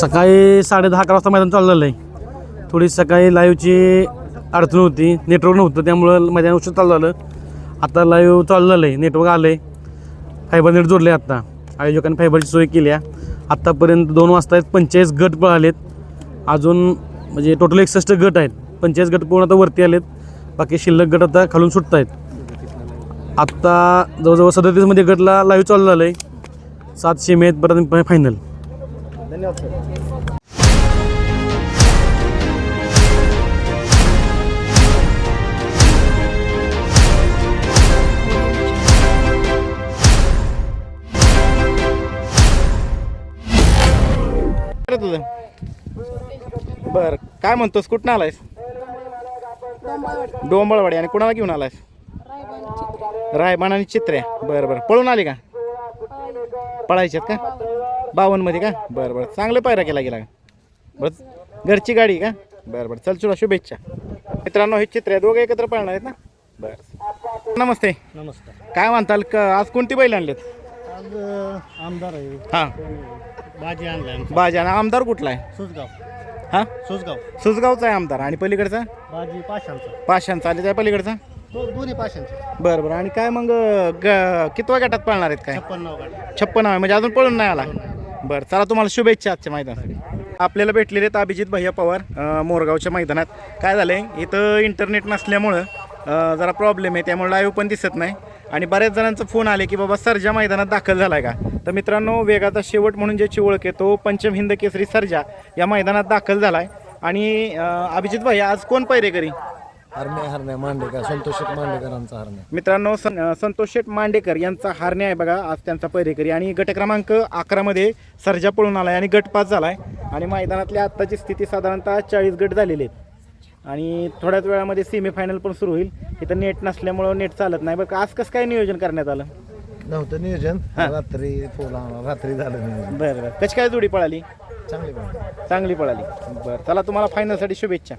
सकाळी साडे दहा अकरा वाजता मैदान चाललेलं आहे. थोडी सकाळी लाईव्हची अडचण होती. नेटवर्क नव्हतं त्यामुळं मैदान उशीर चाललं आता लाईव्ह चाललेलं आहे. नेटवर्क आलं आहे फायबर नेट जोडले आत्ता आयोजकांनी फायबरची सोय केली आहे. आत्तापर्यंत दोन वाजता आहेत पंचेचाळीस गट पळालेत. अजून म्हणजे टोटल एकसष्ट गट आहेत. पंचेचाळीस गट पूर्ण आता वरती आलेत. बाकी शिल्लक गट आता खालून सुटत आहेत आत्ता जवळजवळ सदतीसमध्ये गटला लाईव्ह चालू झालं आहे सात सेमी आहेत परत फायनल धन्यवाद सर. तुझं? बर काय म्हणतोस? कुठं आलायस? डोंबळवाडी. आणि कुणाला घेऊन आलायस? रायबान आणि चित्र्या बरं बरं. पळून आली का? पळायच्यात का? बावनमध्ये का? बरं बरं. चांगलं पायरा केला गेला. का बरं घरची गाडी का? बरं बरं. चल तुला शुभेच्छा. मित्रांनो हे चित्र आहे दोघं एकत्र पळणार आहेत ना? बरं. नमस्ते. नमस्कार. काय म्हणताल क आज कोणती बैल आणलेत? आज आमदार आहे. हां. बाजी आणलाय बाजा आणि आमदार कुठला आहे? सुसगाव हां? सुसगाव सुसगावचा आहे आमदार. आणि पलीकडचा? बाजी पाशांचा. पाशांचा. आणि त्या पलीकडचा? दोन्ही पाशांचे. बरं बरं. आणि काय मग ग कितव्या गटात पळणार आहेत काय? छप्पन छप्पन आहे म्हणजे अजून पळून नाही आला? बरं चला तुम्हाला शुभेच्छा आजच्या मैदानासाठी. आपल्याला भेटलेले आहेत अभिजित भैया पवार मोरगावच्या मैदानात. काय झालं आहे इथं इंटरनेट नसल्यामुळं जरा प्रॉब्लेम आहे त्यामुळे लाईव्ह पण दिसत नाही. आणि बऱ्याच जणांचं फोन आले की बाबा सर्जा मैदानात दाखल झाला आहे का? तर मित्रांनो वेगाचा शेवट म्हणून ज्याची ओळख आहे तो पंचम हिंद केसरी सर्जा या मैदानात दाखल झाला आहे आणि अभिजित भैया आज कोण पैरेकरी हरणे हरणे मांडेकर संतोष मांडेकरांचा हरणे मित्रांनो सं अं, संतोष शेठ मांडेकर यांचा हारणे आहे बघा आज त्यांचा पैरेकरी आणि गट क्रमांक अकरामध्ये सर्जा पळून आला आहे आणि गट पास झाला आहे आणि मैदानातली आत्ताची स्थिती साधारणतः चाळीस गट झालेले आहेत. आणि थोड्याच वेळामध्ये सेमीफायनल पण सुरू होईल. इथं नेट नसल्यामुळं नेट चालत नाही. बरं का आज कसं काय नियोजन करण्यात आलं? नव्हतं नियोजन. रात्री फोला रात्री झालं नियोजन. बरं बरं. कशी काय जोडी पळाली? चांगली पण चांगली पळाली. बरं चला तुम्हाला फायनलसाठी शुभेच्छा.